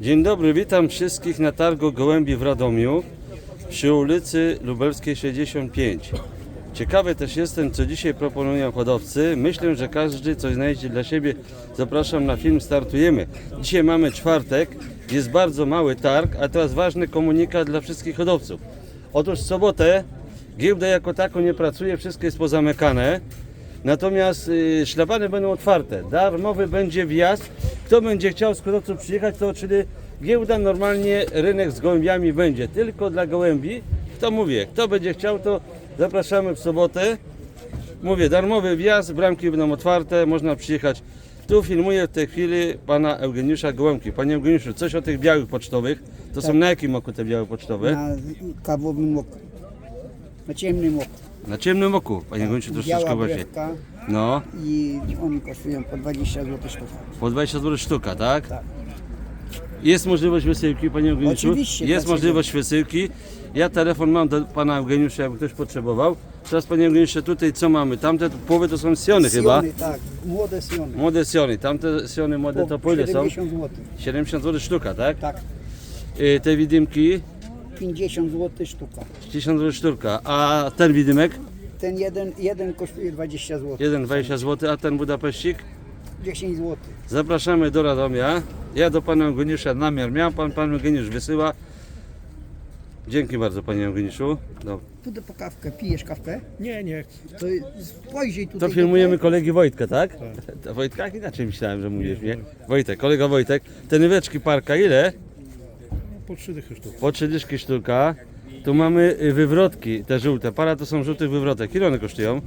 Dzień dobry, witam wszystkich na targu Gołębi w Radomiu przy ulicy Lubelskiej 65. Ciekawy też jestem, co dzisiaj proponują hodowcy. Myślę, że każdy coś znajdzie dla siebie. Zapraszam na film, startujemy. Dzisiaj mamy czwartek, jest bardzo mały targ, a teraz ważny komunikat dla wszystkich hodowców. Otóż w sobotę giełda jako tako nie pracuje, wszystko jest pozamykane. Natomiast y, szlabany będą otwarte. Darmowy będzie wjazd. Kto będzie chciał z hodowców przyjechać, to czyli giełda normalnie, rynek z gołębiami będzie tylko dla gołębi. Kto mówię, kto będzie chciał, to zapraszamy w sobotę. Mówię, darmowy wjazd, bramki będą otwarte, można przyjechać. Tu filmuję w tej chwili pana Eugeniusza Gołębki. Panie Eugeniuszu, coś o tych białych pocztowych. To są na jakim oku te białe pocztowe? na kawowym oku, na ciemnym oku. Na ciemnym oku, panie Eugeniuszu, troszeczkę Biała brewka No, i oni kosztują po 20 zł sztuka. po 20 zł sztuka, tak? Tak. Jest możliwość wysyłki, panie Eugeniuszu? Oczywiście, Jest dlaczego? możliwość wysyłki. Ja telefon mam do pana Eugeniusza, jakby ktoś potrzebował. Teraz panie Eugeniusze, tutaj co mamy? Tamte połowy to są siony chyba. Siony, tak, młode siony. Młode siony. Tamte siony młode to po ile są? 70 zł. 70 zł sztuka, tak? Tak, Y, te widymki 50 zł sztuka. 1000 zł sztuka. A ten widymek? Ten jeden, jeden kosztuje 20 zł. 1,20 zł, a ten Budapeścik? 10 zł. Zapraszamy do Radomia. Ja do pana Eugeniusza namiar miał, pan pan Eugeniusz wysyła. Dzięki bardzo panie Eugeniuszu. No. Tu po kawkę, pijesz kawkę? Nie, nie. To spojrzyj tutaj. To filmujemy kolegi Wojtka, tak? To Wojtka? Inaczej myślałem, że mówisz, nie? Wojtek, kolega Wojtek. Te nyweczki parka ile? Po trzy dychy sztuk. Po trzy dyszki sztuka. Tu mamy y, wywrotki, te żółte. Para to są żółtych wywrotek. Ile one kosztują?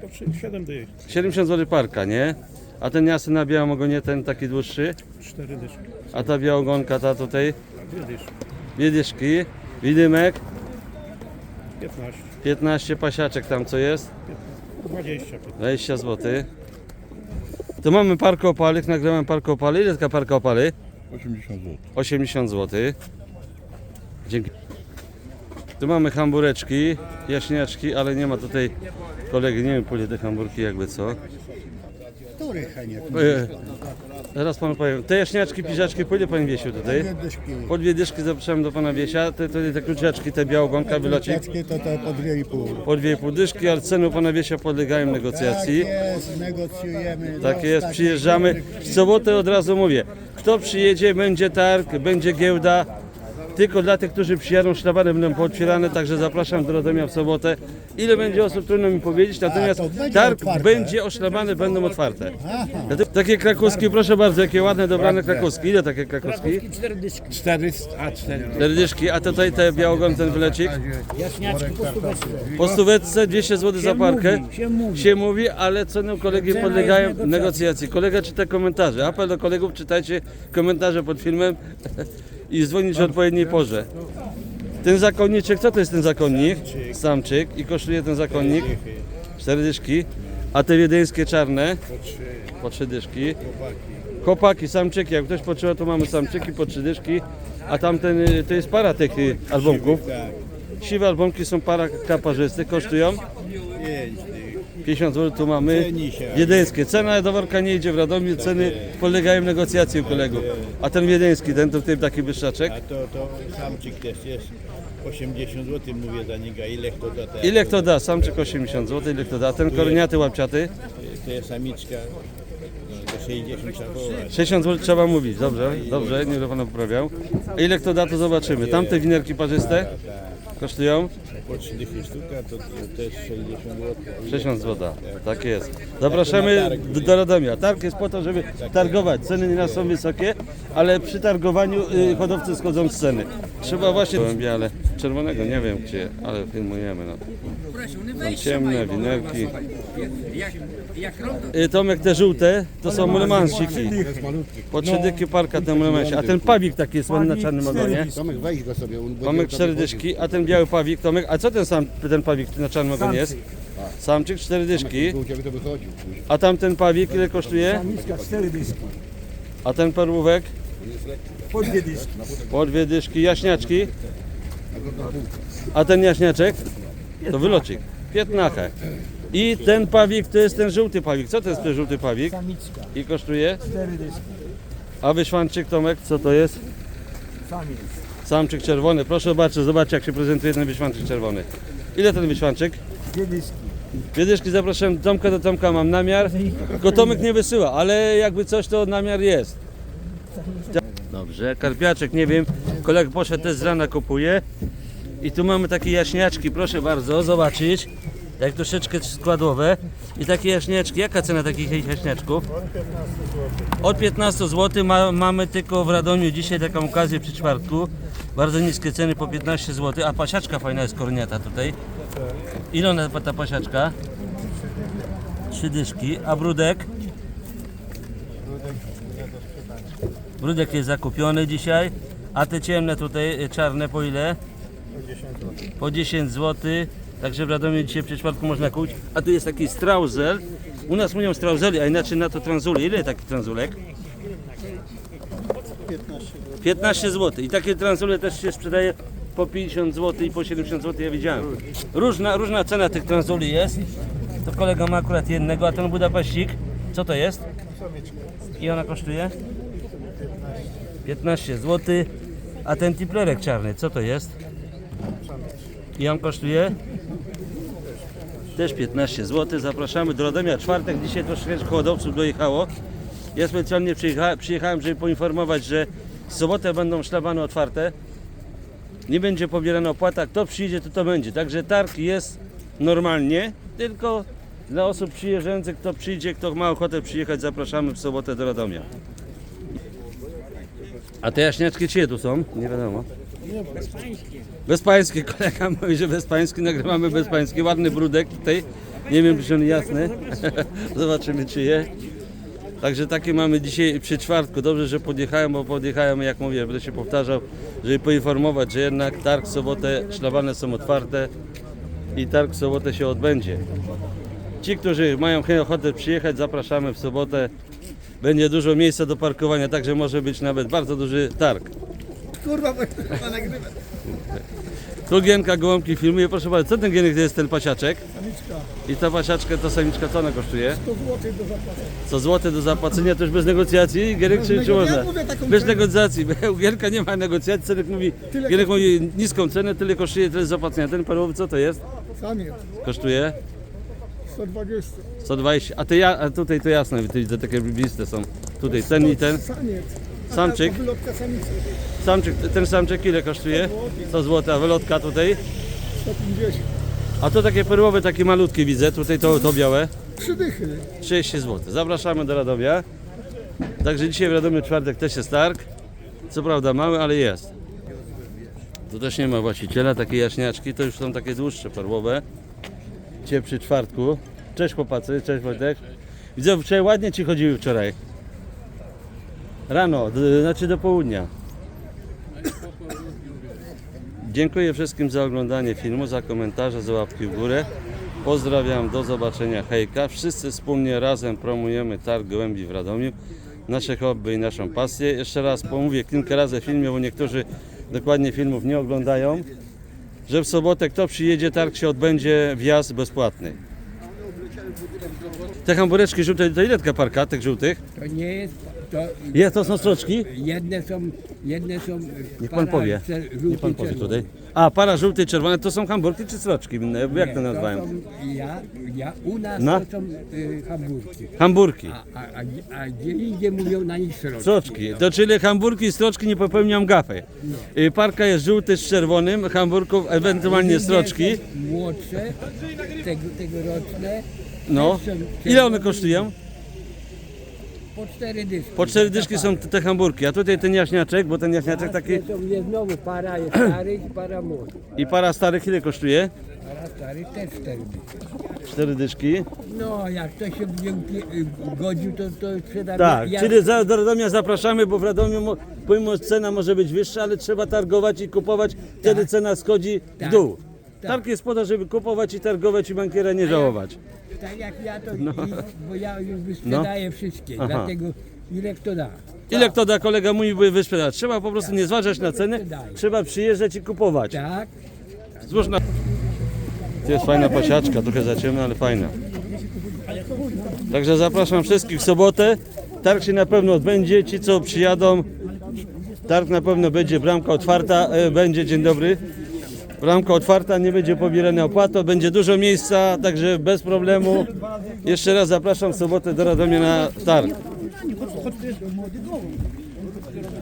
Po trzy, siedem dych. 70 zł parka, nie? A ten jasny na białym ogonie, ten taki dłuższy. Cztery dyszki. A ta białogonka, ta tutaj. Dwie dyszki. Dwie dyszki. Widymek. Piętnaście. 15 pasiaczek tam co jest. Dwadzieścia. 20 zł. Tu mamy parkę opalych, nagrałem parkę opaly. Ile taka parka opaly? 80 zł. 80 zł. Dzięki. Tu mamy hambureczki, jaśniaczki, ale nie ma tutaj kolegi, nie wiem po ile te hamburki jakby co. Który cheniek? E, Zaraz panu powiem. Te jaśniaczki, piżaczki, po ile pan wiesił tutaj? Po dwie dyszki zapraszam do pana Wiesia. Te, te, te kluczaczki, te białogonka, wylocik. Piąteczki to to po 2,5. Po dwie i pół dyszki, ale ceny u pana Wiesia podlegają negocjacji. Tak jest, negocjujemy. Tak jest, przyjeżdżamy. W sobotę od razu mówię. Kto przyjedzie, będzie targ, będzie giełda. Tylko dla tych, którzy przyjadą, szlabany będą pootwierane, także zapraszam do Radomia w sobotę. Ile będzie osób, trudno mi powiedzieć, natomiast to będzie targ otwarte. będzie, oszlabany będą otwarte. Dlatego- Takie krakowski, proszę bardzo, jakie ładne, dobrane krakowski. Ile takie krakowski? Cztery, a cztery. Cztery dyszki, a tutaj te białogon, ten wylecik? Jaśniaczki po stóweczce. Po stóweczce 200 zł za parkę. się mówi. Się mówi, ale ceny u kolegi podlegają negocjacji. Kolega czyta komentarze. Apel do kolegów, czytajcie komentarze pod filmem i dzwonić o odpowiedniej porze. Ten zakonniczek, co to jest ten zakonnik? Samczyk. I kosztuje ten zakonnik? Cztery dyszki. A te wiedeńskie czarne? Po trzy dyszki. Chłopaki, samczyki. Jak ktoś potrzeba, to mamy samczyki po trzy dyszki. A tamten, y, to jest para tych y, albumków. Siwe albumki są para kaparzystych, kosztują 50 zł, tu mamy wiedeńskie. Cena do worka nie idzie w Radomiu, ceny podlegają negocjacji u kolegów. A ten wiedeński, ten to w tym taki wyższaczek. A to, to samczyk też jest 80 zł mówię za niego, ile kto da te, Ile kto da? Samczyk 80 zł, ile kto da? Ten koroniaty łapciaty? to jest samiczka no, to 60 trzeba wołać. 60 zł trzeba mówić, dobrze, dobrze, nie będę pana poprawiał. A ile kto da, to zobaczymy. Tamte winerki parzyste kosztują Po 3 dychy sztuka to, też 60 zł. 60 zł, tak jest. Zapraszamy do, do Radomia. Targ jest po to, żeby targować. Ceny nieraz są wysokie, ale przy targowaniu y, hodowcy schodzą z ceny. Trzeba właśnie... Gołębie, ale czerwonego nie wiem gdzie, ale filmujemy. No. Są ciemne, winerki. Y, Tomek, te żółte to są mulemansiki. Po trzy dyki parka te mulemansi. A ten pawik taki jest ładny na czarnym ogonie. Tomek weź go sobie. On Tomek cztery dyszki, a ten biały pawik, Tomek, a co ten sam ten pawik na czarnym ogonie jest? Samczyk cztery dyszki. U ciebie to wychodził. później. A tamten pawik ile kosztuje? Miska cztery dyszki. A ten perłówek? Po dwie dyszki. Po dwie dyszki. Jaśniaczki? A ten jaśniaczek? To wylocik. Piętnachę. I ten pawik to jest ten żółty pawik. Co to jest ten żółty pawik? Samiczka. I kosztuje? Cztery dyski. A wyszwanczyk Tomek, co to jest? Samiec. Samczyk czerwony. Proszę zobaczyć, zobaczcie jak się prezentuje ten wyszwanczyk czerwony. Ile ten wyszwanczyk? Dwie dyski. Wiedyszki zapraszam do Tomka, do Tomka mam namiar. Tylko Tomek nie wysyła, ale jakby coś to namiar jest. Dobrze, karpiaczek nie wiem. Kolega poszedł też z rana kupuje. I tu mamy takie jaśniaczki, proszę bardzo, zobaczyć. Jak troszeczkę składowe. I takie jaśniaczki, jaka cena takich jaśniaczków? Od 15 zł ma, mamy tylko w Radomiu dzisiaj taką okazję przy czwartku. Bardzo niskie ceny po 15 zł, a pasiaczka fajna jest korniata tutaj. Ile ona ta pasiaczka? Trzy dyszki, a brudek? Brudek jest zakupiony dzisiaj, a te ciemne tutaj, czarne po ile? Po 10 zł. Także w Radomiu dzisiaj przy czwartku można kupić. A tu jest taki strauzel. U nas mówią strauzeli, a inaczej na to tranzule. Ile taki tranzulek? 15 zł. I takie tranzule też się sprzedaje po 50 zł i po 70 zł, ja widziałem. Różna, różna cena tych tranzuli jest. To kolega ma akurat jednego, a ten Budapeścik, co to jest? I ona kosztuje? 15 zł. A ten tiplerek czarny, co to jest? I on kosztuje? Też 15 zł. Zapraszamy do Radomia. Czwartek, dzisiaj troszkę hodowców dojechało. Ja specjalnie przyjecha, przyjechałem, żeby poinformować, że w sobotę będą szlabany otwarte. Nie będzie pobierana opłata. Kto przyjdzie, to to będzie. Także targ jest normalnie, tylko dla osób przyjeżdżających, kto przyjdzie, kto ma ochotę przyjechać, zapraszamy w sobotę do Radomia. A te jaśniaczki czyje tu są? Nie wiadomo. Bezpańskie, kolega mówi, że bezpański, nagrywamy bezpański, ładny brudek tutaj, nie wiem czy on jasny, zobaczymy czyje. Także takie mamy dzisiaj przy czwartku, dobrze, że podjechałem, bo podjechałem, jak mówię, będę się powtarzał, żeby poinformować, że jednak targ w sobotę, szlabane są otwarte i targ w sobotę się odbędzie. Ci, którzy mają ochotę przyjechać, zapraszamy w sobotę. Będzie dużo miejsca do parkowania, także może być nawet bardzo duży targ. Kurwa, bo chyba nagrywam. Tu Gienka Gołąbki filmuje. Proszę bardzo, co ten Gienek to jest ten pasiaczek? Samiczka. I ta pasiaczka, ta samiczka, co ona kosztuje? 100 zł do zapłacenia. Co złote do zapłacenia, to już bez negocjacji? Gierek czy, czy można? ja mówię taką Bez cenę. negocjacji. U Gierka nie ma negocjacji, Cenek mówi, Tyle Gierek mówi niską cenę, tyle kosztuje, tyle zapłacenia. Ten perłowy co to jest? Samiec. Kosztuje 120. 120. A, ty ja, a tutaj to jasne, widzę takie bliste są. Tutaj ten i ten. Samiec. Samczyk? Wylotka samicy. Samczyk, ten samczyk ile kosztuje? 100 zł, a wylotka tutaj? 150. A to takie perłowe, takie malutkie widzę, tutaj to, to białe. Trzy dychy. 30 zł. Zapraszamy do Radomia. Także dzisiaj w Radomiu czwartek też jest targ. Co prawda mały, ale jest. Tu też nie ma właściciela, takie jaśniaczki, to już są takie dłuższe, perłowe. Dzisiaj przy czwartku. Cześć chłopacy, cześć Wojtek. Widzę, wczoraj ładnie Ci chodziły wczoraj. Rano, d- znaczy do południa. Dziękuję wszystkim za oglądanie filmu, za komentarze, za łapki w górę. Pozdrawiam, do zobaczenia, hejka. Wszyscy wspólnie razem promujemy targ gołębi w Radomiu, nasze hobby i naszą pasję. Jeszcze raz pomówię kilka razy w filmie, bo niektórzy dokładnie filmów nie oglądają, że w sobotę kto przyjedzie, targ się odbędzie, wjazd bezpłatny. Te hambureczki żółte, to ile parka tych żółtych? To nie jest, to Je, to są stroczki? jedne są, jedne są Niech pan powie. Niech pan powie tutaj. A, para żółty i czerwone to są hamburki czy sroczki? Jak to nazywają? ja, ja, u nas No. to są y, hamburki, Hamburki. a, a, a, a gdzie indziej mówią na nich sroczki. Stroczki. To czyli hamburki i stroczki nie popełniam gafy. Y, Parka jest żółty z czerwonym, hamburków ewentualnie stroczki. są Młodsze, tego, tegoroczne. No. też są Ile one kosztują? Po cztery dyszki. Po cztery dyszki są te te hamburki, a tutaj ten jaśniaczek, bo ten jaśniaczek taki To jest znowu para jest starych i para młodych. i para starych ile kosztuje? Para starych też cztery dyszki. Cztery dyszki. No, jak to się będzie upie- godził, to, to sprzedamy. Tak, ja, czyli za, do Radomia zapraszamy, bo w Radomiu mo- pomimo cena może być wyższa, ale trzeba targować i kupować, wtedy cena schodzi w Tak. dół. Tak. Targ jest po to, żeby kupować i targować i bankiera nie żałować. Tak jak ja to, i, bo ja już wysprzedaję wszystkie, No. Aha. dlatego ile kto da. Ile kto da, kolega mój by wysprzedać. Trzeba po prostu nie zważać na cenę, trzeba przyjeżdżać i kupować. Tak, Złóż na... to jest fajna pasiaczka, trochę za ciemna, ale fajna. Także zapraszam wszystkich w sobotę. Targ się na pewno odbędzie. Ci, co przyjadą, targ na pewno będzie, bramka otwarta, e, będzie, dzień dobry. Bramka otwarta, nie będzie pobierana opłata, będzie dużo miejsca, także bez problemu. Jeszcze raz zapraszam w sobotę do Radomia na targ.